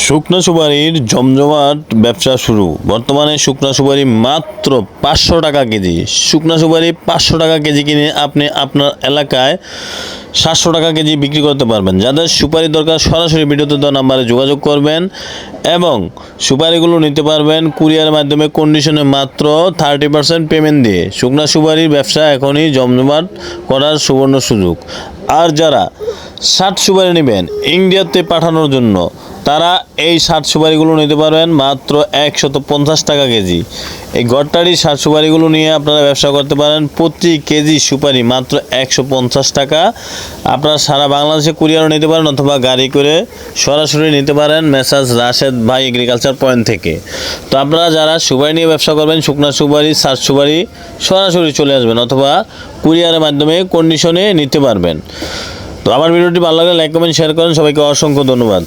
শুকনো সুপারির জমজমাট ব্যবসা শুরু। বর্তমানে শুকনো সুপারি মাত্র পাঁচশো টাকা কেজি। শুকনো সুপারি পাঁচশো টাকা কেজি কিনে আপনি আপনার এলাকায় সাতশো টাকা কেজি বিক্রি করতে পারবেন। যাদের সুপারি দরকার, সরাসরি ভিডিওতে দেওয়া নাম্বারে যোগাযোগ করবেন এবং সুপারিগুলো নিতে পারবেন কুরিয়ারের মাধ্যমে কন্ডিশনে মাত্র থার্টি পার্সেন্ট পেমেন্ট দিয়ে। শুকনা সুপারির ব্যবসা এখনই জমজমাট করার সুবর্ণ সুযোগ। আর যারা ষাট সুপারি নেবেন ইন্ডিয়াতে পাঠানোর জন্য। তারা এই ষাট সুপারিগুলো নিতে পারবেন মাত্র একশত পঞ্চাশ টাকা কেজি। এই গড়টারি ষাট সুপারিগুলো নিয়ে আপনারা ব্যবসা করতে পারেন প্রতি কেজি সুপারি মাত্র একশো পঞ্চাশ টাকা। আপনারা সারা বাংলাদেশে কুরিয়ারও নিতে পারেন অথবা গাড়ি করে সরাসরি নিতে পারেন মেসাজ রাশেদ ভাই এগ্রিকালচার পয়েন্ট থেকে। তো আপনারা যারা সুপারি নিয়ে ব্যবসা করবেন, শুকনা সুপারি ষাট সুপারি সরাসরি চলে আসবেন অথবা কুরিয়ারের মাধ্যমে কন্ডিশনে নিতে পারবেন। তো আমার ভিডিওটি ভালো লাগলে লাইক কমেন্ট শেয়ার করেন। সবাইকে অসংখ্য ধন্যবাদ।